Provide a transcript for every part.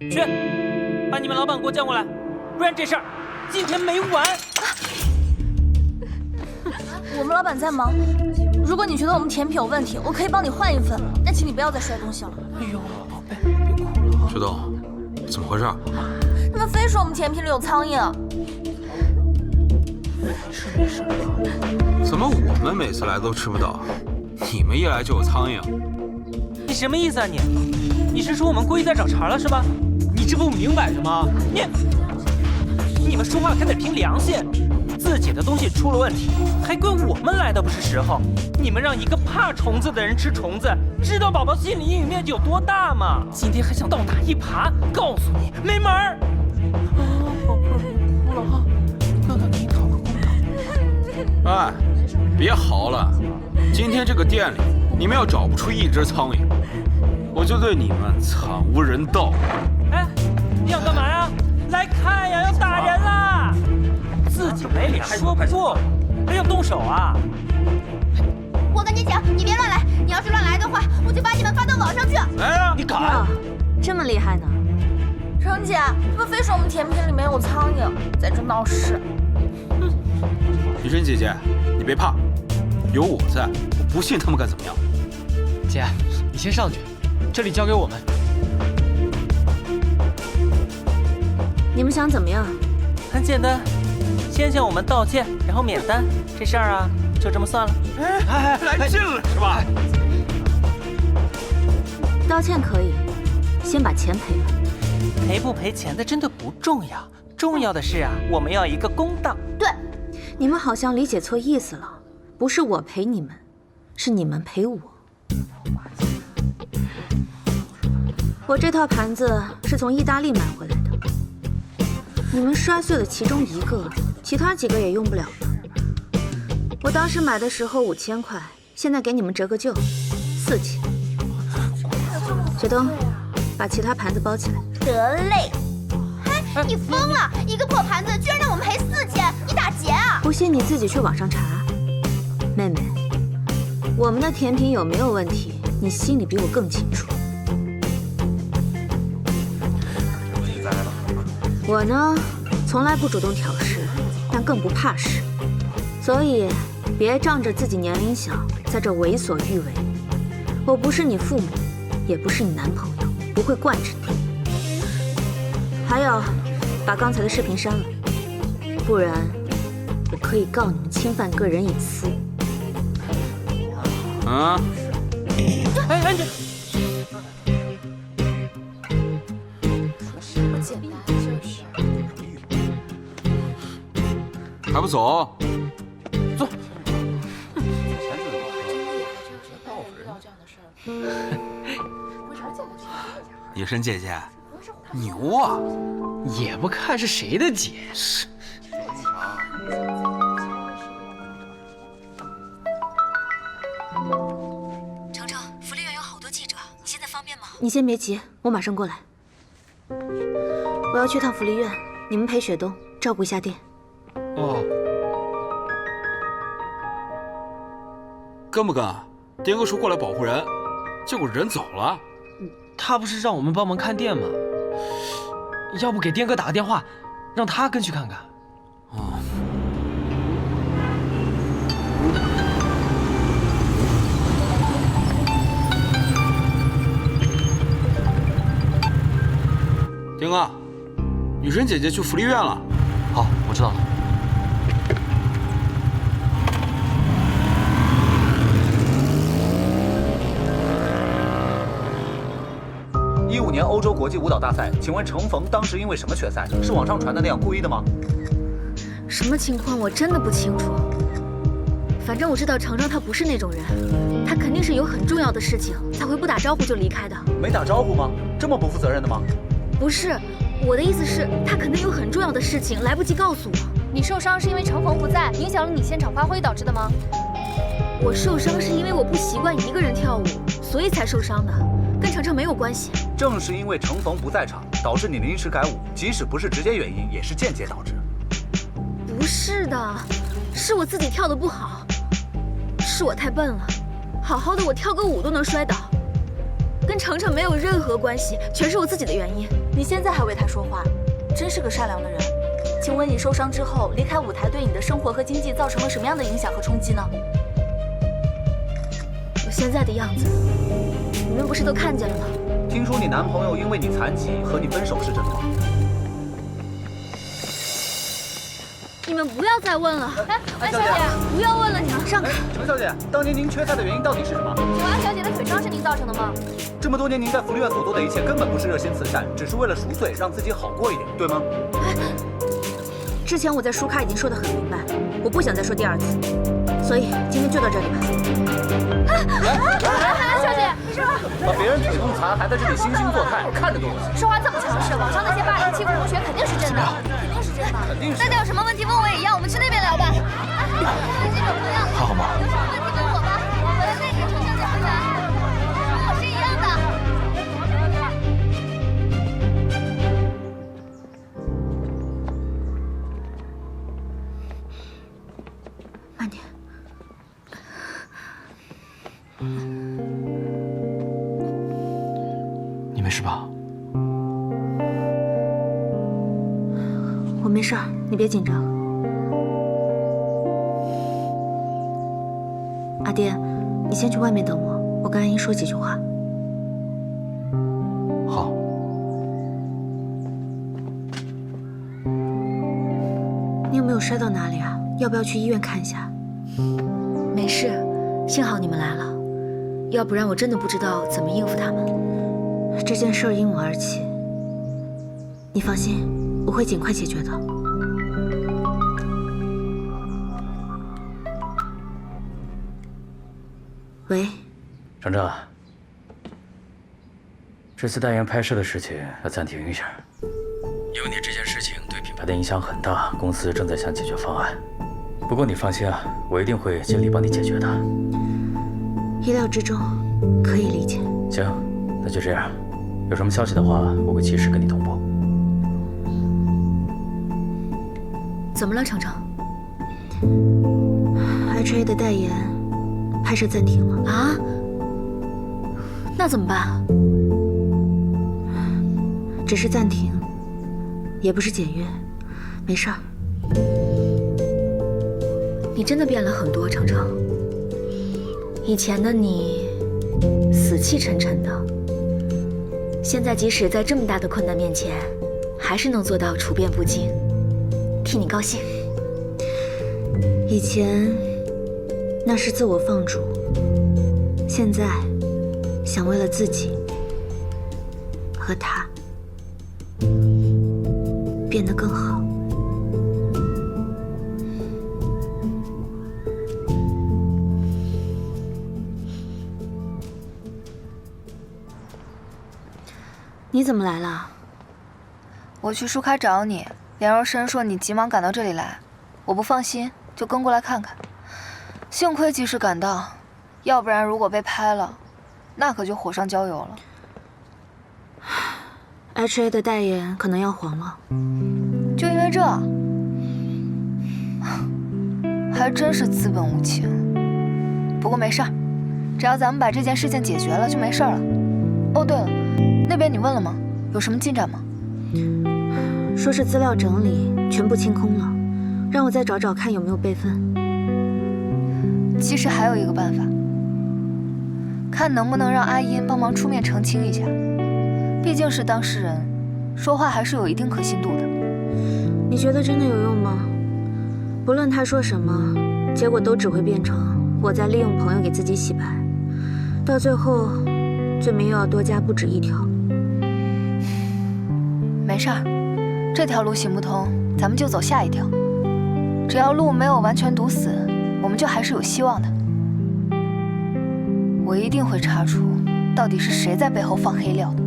去，把你们老板给我叫过来，不然这事儿今天没完。我们老板在忙，如果你觉得我们甜品有问题，我可以帮你换一份，但请你不要再摔东西了。哎呦，宝贝，别哭了。学东，怎么回事？他们非说我们甜品里有苍蝇。是没事。怎么我们每次来都吃不到，你们一来就有苍蝇？你什么意思啊你？你是说我们故意在找茬了是吧？这不明摆着吗？你你们说话可得凭良心，自己的东西出了问题，还怪我们来的不是时候。你们让一个怕虫子的人吃虫子，知道宝宝心理阴影面积有多大吗？今天还想倒打一耙，告诉你没门儿！啊，宝贝儿，别哭了啊，哥哥给你讨个公道。哎，别嚎了，今天这个店里你们要找不出一只苍蝇，我就对你们惨无人道。哎，你想干嘛呀？来看呀，要打人啦！自己没脸说不，还要动手啊？我跟你讲，你别乱来，你要是乱来的话，我就把你们发到网上去。来呀，你敢？这么厉害呢？程姐，他们非说我们甜品里面有苍蝇，在这闹事。雨萱姐姐，你别怕，有我在，我不信他们敢怎么样。姐，你先上去，这里交给我们。你们想怎么样？很简单，先向我们道歉，然后免单，这事儿啊就这么算了。哎，来劲了是吧？道歉可以，先把钱赔了。赔不赔钱的真的不重要，重要的是啊，我们要一个公道。对，你们好像理解错意思了，不是我赔你们，是你们赔我。我这套盘子是从意大利买回来的，你们摔碎了其中一个，其他几个也用不了了。我当时买的时候五千块，现在给你们折个旧，四千。雪冬，把其他盘子包起来。得嘞。嘿，你疯了！一个破盘子居然让我们赔四千，你打劫啊？不信你自己去网上查。妹妹，我们的甜品有没有问题，你心里比我更清楚。我呢，从来不主动挑事，但更不怕事，所以别仗着自己年龄小，在这为所欲为。我不是你父母，也不是你男朋友，不会惯着你。还有，把刚才的视频删了，不然我可以告你们侵犯个人隐私。啊，哎哎你，还不走？走。雨神姐姐，牛啊！也不看是谁的姐。程程，福利院有好多记者，你现在方便吗？你先别急，我马上过来。我要去趟福利院，你们陪雪冬照顾一下店。哦，跟不跟啊？颠哥说过来保护人，结果人走了。他不是让我们帮忙看店吗？要不给颠哥打个电话，让他跟去看看。啊，丁哥，女神姐姐去福利院了。好，我知道了。五年欧洲国际舞蹈大赛，请问程冯当时因为什么缺赛？是网上传的那样故意的吗？什么情况我真的不清楚。反正我知道程程他不是那种人，他肯定是有很重要的事情才会不打招呼就离开的。没打招呼吗？这么不负责任的吗？不是，我的意思是，他肯定有很重要的事情来不及告诉我。你受伤是因为程逢不在，影响了你现场发挥导致的吗？我受伤是因为我不习惯一个人跳舞，所以才受伤的，跟程程没有关系。正是因为程冯不在场，导致你临时改舞，即使不是直接原因，也是间接导致。不是的，是我自己跳的不好，是我太笨了，好好的我跳个舞都能摔倒，跟程程没有任何关系，全是我自己的原因。你现在还为他说话，真是个善良的人。请问你受伤之后离开舞台，对你的生活和经济造成了什么样的影响和冲击呢？我现在的样子，你们不是都看见了吗？听说你男朋友因为你残疾和你分手是真的吗？你们不要再问了，哎，安小姐，不要问了，你们上开。程小姐，当年您缺菜的原因到底是什么？请问安小姐的腿伤是您造成的吗？这么多年您在福利院所做的一切根本不是热心慈善，只是为了赎罪，让自己好过一点，对吗？之前我在书卡已经说得很明白，我不想再说第二次，所以今天就到这里吧。安小姐，把别人腿弄残，还在这里惺惺作态，看着都恶心。说话这么强势，网上那些霸凌欺负同学肯定是真的，肯定是真的。肯定是大家有什么问题问我也一样，我们去那边聊吧。跟记者朋友，还好吗？你别紧张。阿爹，你先去外面等我，我跟阿英说几句话。好。你有没有摔到哪里啊？要不要去医院看一下？没事，幸好你们来了，要不然我真的不知道怎么应付他们。这件事因我而起，你放心，我会尽快解决的。喂，程程，这次代言拍摄的事情要暂停一下，因为你这件事情对品牌的影响很大，公司正在想解决方案。不过你放心啊，我一定会尽力帮你解决的。意料之中，可以理解。行，那就这样，有什么消息的话，我会及时跟你同步。怎么了，程程？HA 的代言拍摄暂停了啊？那怎么办？只是暂停，也不是解约，没事儿。你真的变了很多，程程。以前的你死气沉沉的，现在即使在这么大的困难面前，还是能做到处变不惊，替你高兴。以前那是自我放逐，现在想为了自己和他变得更好。你怎么来了？我去书开找你，梁若生说你急忙赶到这里来，我不放心，就跟过来看看。幸亏及时赶到，要不然如果被拍了，那可就火上浇油了。HA 的代言可能要黄了。就因为这，还真是资本无情。不过没事儿，只要咱们把这件事情解决了，就没事了。哦，对了，那边你问了吗？有什么进展吗？说是资料整理全部清空了，让我再找找看有没有备份。其实还有一个办法，看能不能让阿音帮忙出面澄清一下，毕竟是当事人，说话还是有一定可信度的。你觉得真的有用吗？不论他说什么，结果都只会变成我在利用朋友给自己洗白，到最后罪名又要多加不止一条。没事儿，这条路行不通，咱们就走下一条。只要路没有完全堵死，我们就还是有希望的。我一定会查出到底是谁在背后放黑料的。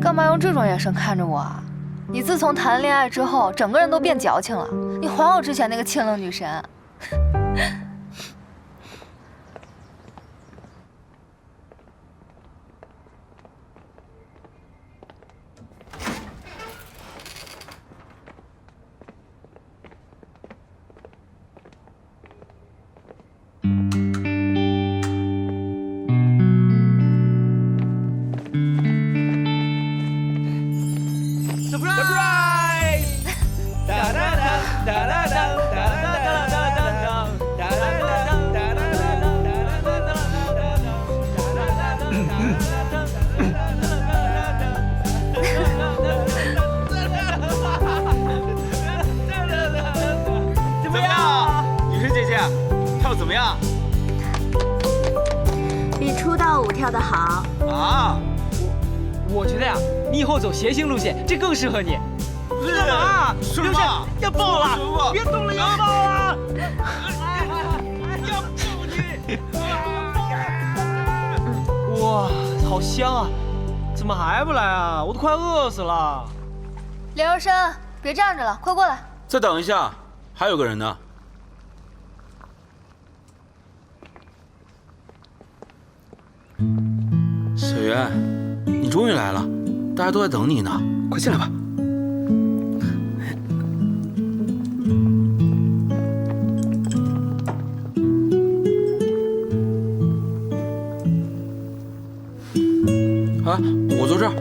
干嘛用这种眼神看着我啊？你自从谈恋爱之后，整个人都变矫情了。你还我之前那个清冷女神。比出道舞跳得好。啊，我觉得呀，你以后走谐星路线，这更适合你。干嘛？是刘健？要爆了！别动了，要爆了！哇，好香啊！怎么还不来啊？我都快饿死了。连若生，别站着了，快过来。再等一下，还有个人呢。小云，你终于来了，大家都在等你呢，快进来吧。啊，我坐这儿。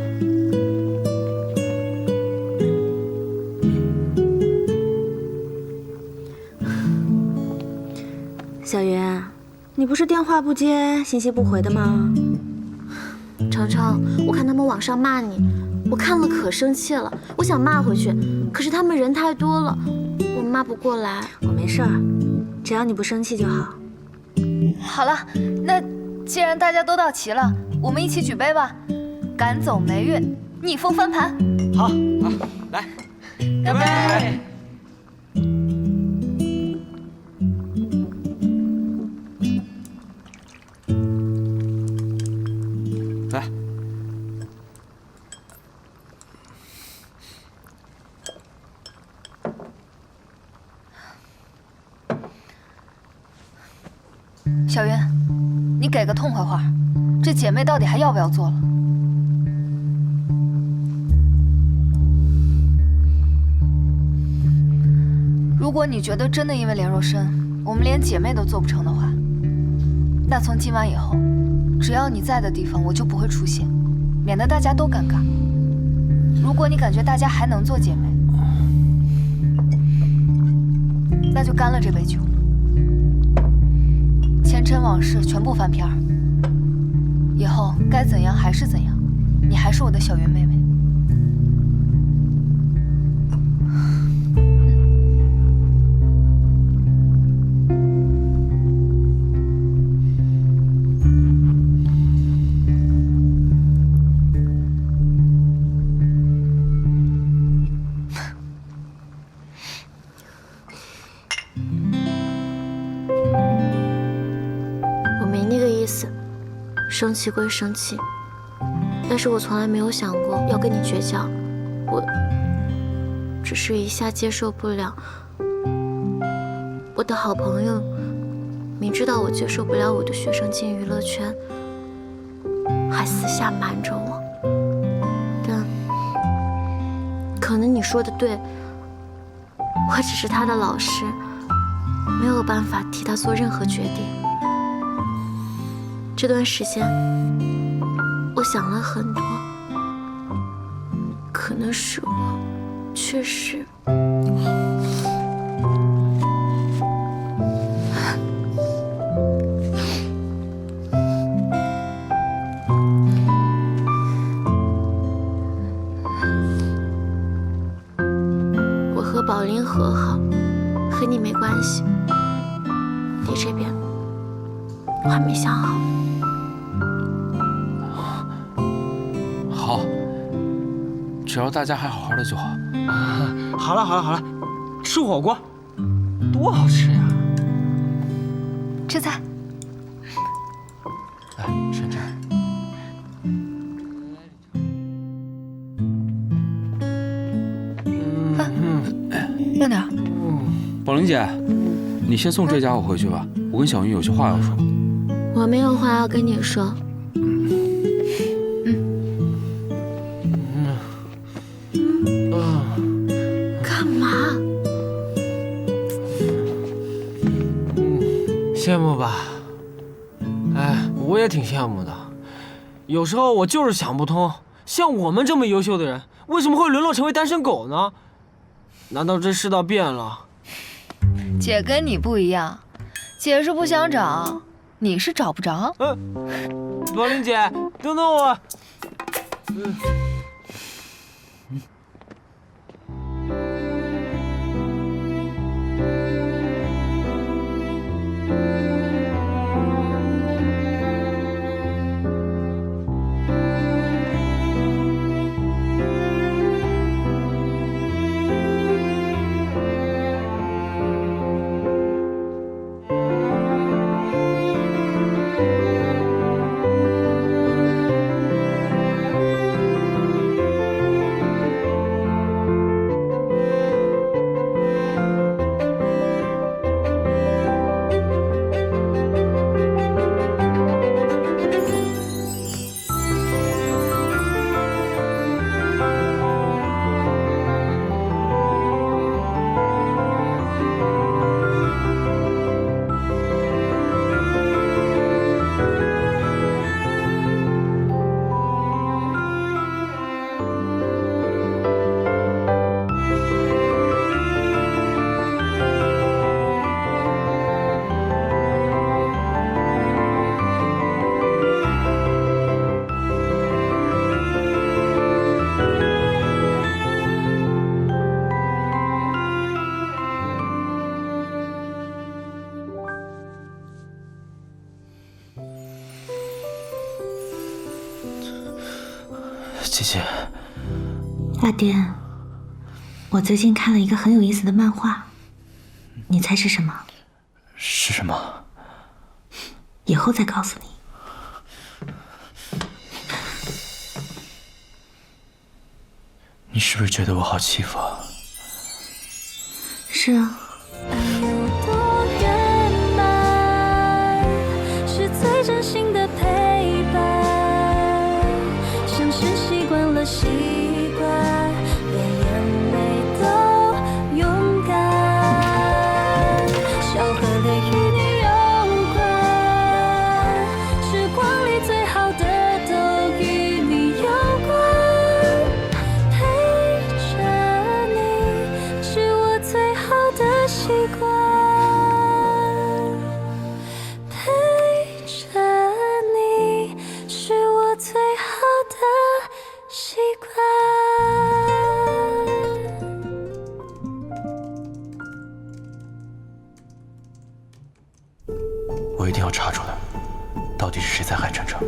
小云，你不是电话不接，信息不回的吗？程程，我看他们网上骂你，我看了可生气了，我想骂回去，可是他们人太多了，我骂不过来。我没事儿，只要你不生气就好。好了，那既然大家都到齐了，我们一起举杯吧，赶走霉运，逆风翻盘。好，好，来，干杯！给个痛快话，这姐妹到底还要不要做了？如果你觉得真的因为连若深，我们连姐妹都做不成的话，那从今晚以后，只要你在的地方，我就不会出现，免得大家都尴尬。如果你感觉大家还能做姐妹，那就干了这杯酒。前尘往事全部翻篇，以后该怎样还是怎样，你还是我的小云妹妹。生气归生气，但是我从来没有想过要跟你绝交，我只是一下接受不了。我的好朋友明知道我接受不了我的学生进娱乐圈，还私下瞒着我。但可能你说的对，我只是他的老师，没有办法替他做任何决定。这段时间，我想了很多，可能是我确实。我和宝林和好，和你没关系。你这边我还没想好。好，只要大家还好好的就好。好了好了好了，吃火锅，多好吃呀！吃菜。来，趁这儿。慢点儿。宝玲姐，你先送这家伙回去吧，我跟小云有些话要说。我没有话要跟你说。干嘛？羡慕吧？哎，我也挺羡慕的。有时候我就是想不通，像我们这么优秀的人，为什么会沦落成为单身狗呢？难道这世道变了？姐跟你不一样，姐是不想找，你是找不着。嗯，罗琳姐，等等我。嗯姐姐，大典，我最近看了一个很有意思的漫画，你猜是什么？是什么？以后再告诉你。你是不是觉得我好欺负啊？是啊。我一定要查出来，到底是谁在害晨晨。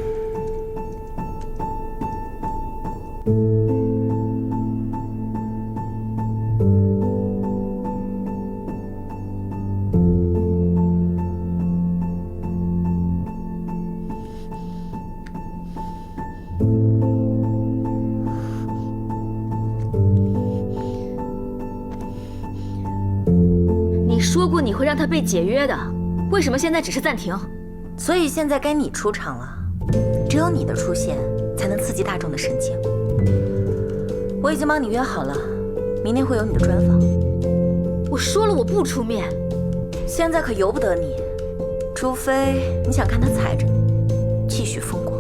你说过你会让他被解约的，为什么现在只是暂停？所以现在该你出场了，只有你的出现才能刺激大众的神经。我已经帮你约好了，明天会有你的专访。我说了我不出面，现在可由不得你，除非你想看他踩着你，继续风光。